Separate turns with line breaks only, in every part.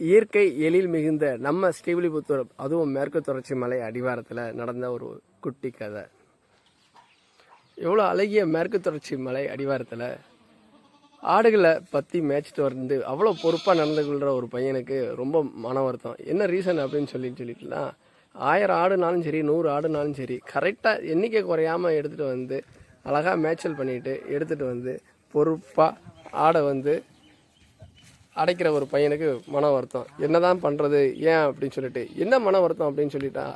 இயற்கை எழில் மிகுந்த நம்ம ஸ்ரீவில்லிபுத்தூர் அதுவும் மேற்கு தொடர்ச்சி மலை அடிவாரத்தில் நடந்த ஒரு குட்டி கதை. எவ்வளோ அழகிய மேற்கு தொடர்ச்சி மலை அடிவாரத்தில் ஆடுகளை பற்றி மேய்ச்சிட்டு வந்து அவ்வளோ பொறுப்பாக நடந்து கொள்கிற ஒரு பையனுக்கு ரொம்ப மன வருத்தம். என்ன ரீசன் அப்படின்னு சொல்லி சொல்லிட்டுனா ஆயிரம் ஆடுனாலும் சரி நூறு ஆடுனாலும் சரி கரெக்டாக எண்ணிக்கை குறையாமல் எடுத்துகிட்டு வந்து அழகாக மேய்ச்சல் பண்ணிட்டு எடுத்துகிட்டு வந்து பொறுப்பாக ஆடை வந்து அடைக்கிற ஒரு பையனுக்கு மன வருத்தம். என்னதான் பண்ணுறது ஏன் அப்படின்னு சொல்லிட்டு. என்ன மன வருத்தம் அப்படின்னு சொல்லிட்டா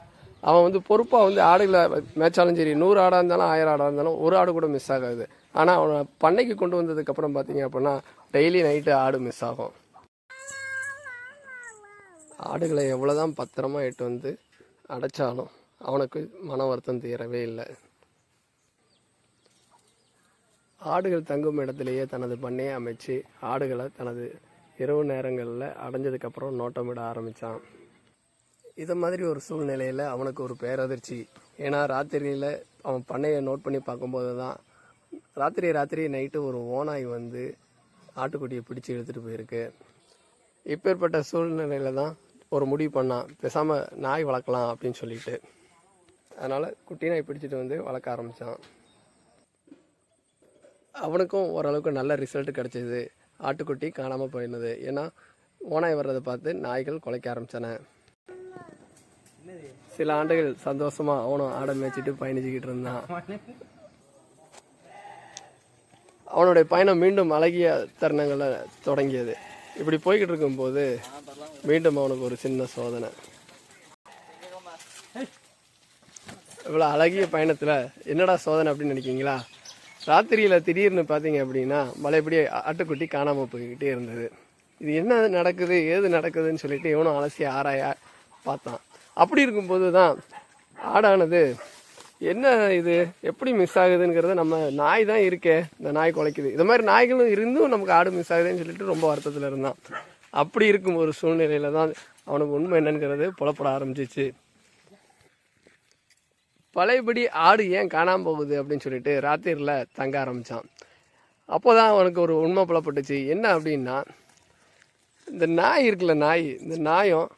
அவன் வந்து பொறுப்பாக வந்து ஆடுகளை மேய்ச்சாலும் சரி நூறு ஆடாக இருந்தாலும் ஆயிரம் ஆடாக இருந்தாலும் ஒரு ஆடு கூட மிஸ் ஆகாது. ஆனால் அவனை பண்ணைக்கு கொண்டு வந்ததுக்கப்புறம் பார்த்தீங்க அப்படின்னா டெய்லி நைட்டு ஆடு மிஸ் ஆகும். ஆடுகளை எவ்வளோ தான் பத்திரமா இட்டு வந்து அடைச்சாலும் அவனுக்கு மன வருத்தம் தீரவே இல்லை. ஆடுகள் தங்கும் இடத்திலேயே தனது பண்ணையை அமைச்சு ஆடுகளை தனது இரவு நேரங்களில் அடைஞ்சதுக்கப்புறம் நோட்டமிட ஆரம்பித்தான் இதை மாதிரி ஒரு சூழ்நிலையில் அவனுக்கு ஒரு பேரதிர்ச்சி. ஏன்னா ராத்திரியில் அவன் பண்ணையை நோட் பண்ணி பார்க்கும்போது தான் ராத்திரி ராத்திரி நைட்டு ஒரு ஓனாய் வந்து ஆட்டுக்குட்டியை பிடிச்சி எடுத்துகிட்டு போயிருக்கு. இப்பேற்பட்ட சூழ்நிலையில் தான் ஒரு முடிவு பண்ணான். பேசாமல் நாய் வளர்க்கலாம் அப்படின்னு சொல்லிட்டு. அதனால் குட்டி நாய் பிடிச்சிட்டு வந்து வளர்க்க ஆரம்பித்தான் அவனுக்கும் ஓரளவுக்கு நல்ல ரிசல்ட் கிடச்சிது. ஆட்டுக்குட்டி காணாமல் போயிருந்தது ஏன்னா ஓனாய் வர்றதை பார்த்து நாய்கள் குலைக்க ஆரம்பித்தன சில ஆண்டுகள் சந்தோஷமாக அவனும் ஆடை மேய்ச்சிட்டு பயணிச்சுக்கிட்டு இருந்தான். அவனுடைய பயணம் மீண்டும் அழகிய தருணங்களை தொடங்கியது. இப்படி போய்கிட்டு இருக்கும்போது மீண்டும் அவனுக்கு ஒரு சின்ன சோதனை. இவ்வளோ அழகிய பயணத்தில் என்னடா சோதனை அப்படின்னு நினைக்கிங்களா ராத்திரியில் திடீர்னு பார்த்தீங்க அப்படின்னா மலைப்படி ஆட்டுக்குட்டி காணாமல் போய்கிட்டே இருந்தது. இது என்ன நடக்குது ஏது நடக்குதுன்னு சொல்லிட்டு இவனும் அலசி ஆராய பார்த்தான். அப்படி இருக்கும்போது தான் ஆடானது என்ன இது? எப்படி மிஸ் ஆகுதுங்கிறத நம்ம நாய் தான் இருக்கே இந்த நாய் குலைக்குது. இது மாதிரி நாய்களும் இருந்தும் நமக்கு ஆடு மிஸ் ஆகுதுன்னு சொல்லிட்டு ரொம்ப வருத்தத்தில் இருந்தான். அப்படி இருக்கும் ஒரு சூழ்நிலையில் தான் அவனுக்கு உண்மை என்னங்கிறது புலப்பட ஆரம்பிச்சிச்சு. பழையபடி ஆடு ஏன் காணாமல் போகுது அப்படின்னு சொல்லிட்டு ராத்திரியில் தங்க ஆரம்பித்தான் அப்போ தான் அவனுக்கு ஒரு உண்மை புலப்பட்டுச்சு. என்ன அப்படின்னா இந்த நாய் இருக்குல்ல நாய் இந்த நாயும்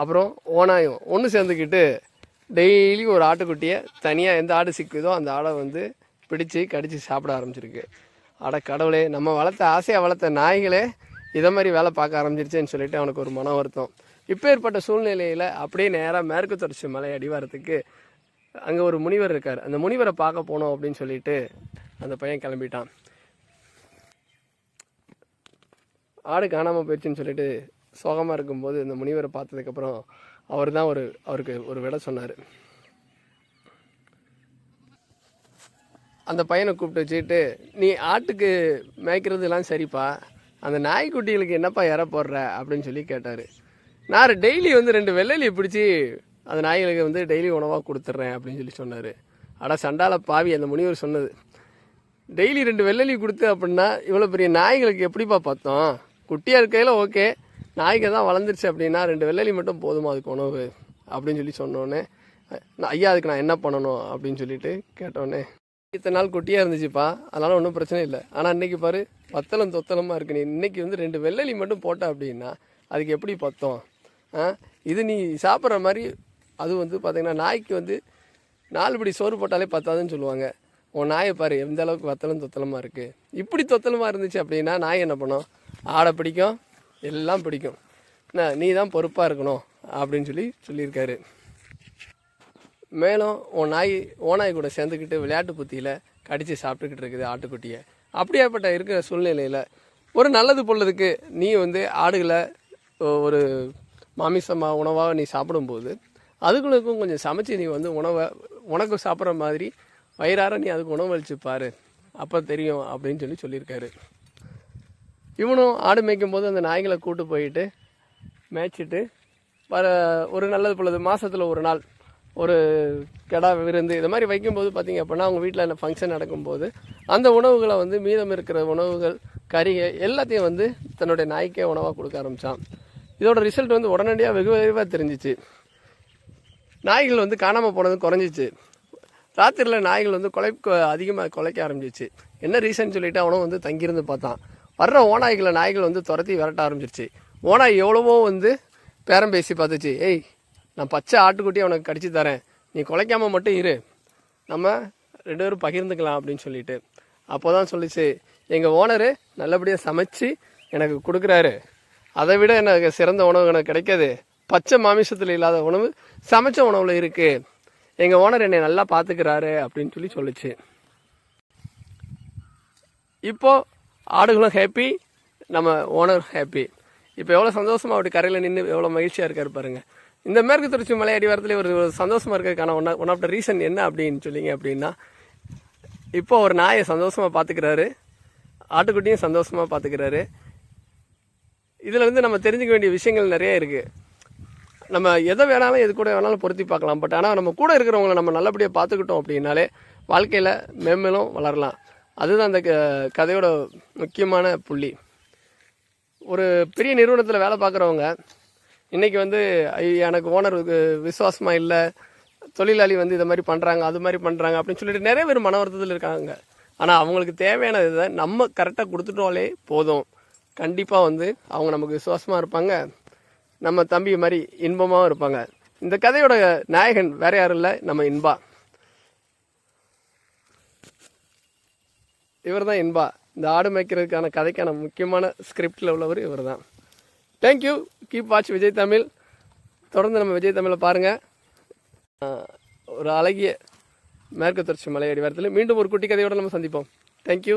அப்புறம் ஓனாயும் ஒன்று சேர்ந்துக்கிட்டு டெய்லி ஒரு ஆட்டுக்குட்டியை தனியாக எந்த ஆடு சிக்குதோ அந்த ஆடை வந்து பிடிச்சு கடித்து சாப்பிட ஆரம்பிச்சிருக்கு. அட கடவுளே நம்ம வளர்த்த ஆசையாக வளர்த்த நாய்களே இதை மாதிரி வேலை பார்க்க ஆரம்பிச்சிருச்சேன்னு சொல்லிட்டு அவனுக்கு ஒரு மன வருத்தம். இப்போ ஏற்பட்ட சூழ்நிலையில் அப்படியே நேராக மேற்கு தொடர்ச்சி மலை அடிவாரத்துக்கு அங்கே ஒரு முனிவர் இருக்கார். அந்த முனிவரை பார்க்க போனோம் அப்படின்னு சொல்லிட்டு அந்த பையன் கிளம்பிட்டான். ஆடு காணாமல் போயிடுச்சுன்னு சொல்லிட்டு சோகமாக இருக்கும்போது இந்த முனிவரை பார்த்ததுக்கப்புறம் அவர் தான் ஒரு அவருக்கு ஒரு விட சொன்னார். அந்த பையனை கூப்பிட்டு வச்சுக்கிட்டு நீ ஆட்டுக்கு மேய்க்கிறதுலாம் சரிப்பா. அந்த நாய்க்குட்டிகளுக்கு என்னப்பா இற போடுற? அப்படின்னு சொல்லி கேட்டார். நான் டெய்லி வந்து ரெண்டு வெள்ளலியை பிடிச்சி அந்த நாய்களுக்கு வந்து டெய்லி உணவாக கொடுத்துட்றேன் அப்படின்னு சொல்லி சொன்னார். அட சண்டால பாவி அந்த முனிவர் சொன்னது. டெய்லி ரெண்டு வெள்ளலி கொடுத்து அப்படின்னா இவ்வளோ பெரிய நாய்களுக்கு எப்படிப்பா பார்த்தோம் குட்டியாக இருக்கையில் ஓகே நாய்க்கு தான் வளர்ந்துருச்சு அப்படின்னா ரெண்டு வெள்ளலி மட்டும் போதுமா அதுக்கு உணவு? அப்படின்னு சொல்லி சொன்னோன்னே நான் ஐயா அதுக்கு நான் என்ன பண்ணணும்? அப்படின்னு சொல்லிட்டு கேட்டோன்னே இத்தனை நாள் குட்டியாக இருந்துச்சுப்பா அதனால் ஒன்றும் பிரச்சனை இல்லை. ஆனால் இன்னைக்கு பாரு பத்தலம் தொத்தலமாக இருக்கு. நீ இன்னைக்கு வந்து ரெண்டு வெள்ளலி மட்டும் போட்ட அப்படின்னா அதுக்கு எப்படி பத்தோம்? இது நீ சாப்பிட்ற மாதிரி அது வந்து பார்த்திங்கன்னா நாய்க்கு வந்து நாலு படி சோறு போட்டாலே பத்தாதுன்னு சொல்லுவாங்க. உன் நாயை பாரு எந்த அளவுக்கு வத்தலும் தொத்தலமாக இருக்குது இப்படி தொத்தலமாக இருந்துச்சு அப்படின்னா நாய் என்ன பண்ணும்? ஆடை பிடிக்கும் எல்லாம் பிடிக்கும். என்ன நீ தான் பொறுப்பாக இருக்கணும் அப்படின்னு சொல்லி சொல்லியிருக்காரு. மேலும் உன் நாய் ஓநாய் கூட சேர்ந்துக்கிட்டு விளையாட்டு புத்தியில் கடித்து சாப்பிட்டுக்கிட்டு இருக்குது ஆட்டுக்குட்டியை. அப்படியாப்பட்ட இருக்கிற சூழ்நிலையில் ஒரு நல்லது பொழுதுக்கு நீ வந்து ஆடுகளை ஒரு மாமிசமாக உணவாக நீ சாப்பிடும்போது அதுகளுக்கும் கொஞ்சம் சமைச்சு நீ வந்து உணவை உனக்கு சாப்பிட்ற மாதிரி வயிறார நீ அதுக்கு உணவு பாரு. அப்போ தெரியும் அப்படின்னு சொல்லி சொல்லியிருக்காரு. இவனும் ஆடு மேய்க்கும் போது அந்த நாய்களை கூட்டு போயிட்டு மேய்ச்சிட்டு வர ஒரு நல்லது பொழுது மாதத்தில் ஒரு நாள் ஒரு கெடா விருந்து இது மாதிரி வைக்கும்போது பார்த்திங்க அப்படின்னா அவங்க வீட்டில் என்ன ஃபங்க்ஷன் நடக்கும்போது அந்த உணவுகளை வந்து மீதம் இருக்கிற உணவுகள் கறிகள் எல்லாத்தையும் வந்து தன்னுடைய நாய்க்கே உணவாக கொடுக்க ஆரம்பித்தான் இதோட ரிசல்ட் வந்து உடனடியாக வெகு விரைவாக தெரிஞ்சிச்சு. நாய்கள் வந்து காணாமல் போனது குறைஞ்சிச்சு. ராத்திரியில் நாய்கள் வந்து கொலை அதிகமாக கொலைக்க ஆரம்பிச்சிச்சு. என்ன ரீசன் சொல்லிவிட்டு அவனும் வந்து தங்கியிருந்து பார்த்தான். வர்ற ஓநாய்களை நாய்கள் வந்து துரத்தி விரட்ட ஆரம்பிச்சிருச்சு. ஓனாய் எவ்வளவோ வந்து பேரம் பேசி பார்த்துச்சு. ஏய் நான் பச்சை ஆட்டுக்குட்டியை உனக்கு கடிச்சு தரேன். நீ குலைக்காமல் மட்டும் இரு. நம்ம ரெண்டு பேரும் பகிர்ந்துக்கலாம் அப்படின்னு சொல்லிட்டு. அப்போ தான் சொல்லிச்சு எங்கள் ஓனரு நல்லபடியாக சமைச்சு எனக்கு கொடுக்குறாரு. அதை விட எனக்கு சிறந்த உணவு எனக்கு கிடைக்காது. பச்சை மாமிசத்தில் இல்லாத உணவு சமைச்ச உணவில் இருக்குது எங்கள் ஓனர் என்னை நல்லா பார்த்துக்கிறாரு அப்படின்னு சொல்லி சொல்லுச்சு. இப்போ ஆடுகளும் ஹாப்பி நம்ம ஓனர் ஹாப்பி இப்போ எவ்வளோ சந்தோஷமாக அப்படி கரையில் நின்று எவ்வளோ மகிழ்ச்சியாக இருக்காரு பாருங்கள் இந்த மேற்கு தொடர்ச்சி மலை அடிவாரத்தில் ஒரு சந்தோஷமாக இருக்கிறதுக்கான one one of the reason என்ன அப்படின்னு சொல்லிங்க அப்படின்னா இப்போ ஒரு நாயை சந்தோஷமாக பார்த்துக்கிறாரு ஆட்டுக்குட்டியும் சந்தோஷமாக பார்த்துக்கிறாரு இதில் வந்து நம்ம தெரிஞ்சுக்க வேண்டிய விஷயங்கள் நிறைய இருக்குது நம்ம எதை வேணாலும் எது கூட வேணாலும் பொருத்தி பார்க்கலாம். பட் ஆனால் நம்ம கூட இருக்கிறவங்கள நம்ம நல்லபடியாக பார்த்துக்கிட்டோம் அப்படின்னாலே வாழ்க்கையில் மேம்மேலும் வளரலாம். அதுதான் அந்த க- கதையோட முக்கியமான புள்ளி. ஒரு பெரிய நிறுவனத்தில் வேலை பார்க்குறவங்க இன்றைக்கி வந்து எனக்கு ஓனர் விசுவாசமாக இல்லை தொழிலாளி வந்து இதை மாதிரி பண்ணுறாங்க அது மாதிரி பண்ணுறாங்க அப்படின்னு சொல்லிட்டு நிறைய பேர் மன வருத்தத்தில் இருக்காங்க. ஆனால் அவங்களுக்கு தேவையான இதை நம்ம கரெக்டாக கொடுத்துட்டோலே போதும். கண்டிப்பாக வந்து அவங்க நமக்கு விசுவாசமாக இருப்பாங்க. நம்ம தம்பி மாதிரி இன்பமாகவும் இருப்பாங்க. இந்த கதையோட நாயகன் வேற யாரும் இல்லை நம்ம இன்பா. இவர் தான் இன்பா. இந்த ஆடு மேய்க்கிறதுக்கான கதைக்கான முக்கியமான ஸ்கிரிப்டில் உள்ளவர் இவர் தான் thank you keep watch Vijay Tamil. தொடர்ந்து நம்ம விஜய் தமிழை பாருங்கள் ஒரு அழகிய மேற்கு தொடர்ச்சி மலையடி வாரத்தில் மீண்டும் ஒரு குட்டி கதையோடு நம்ம சந்திப்போம். தேங்க்யூ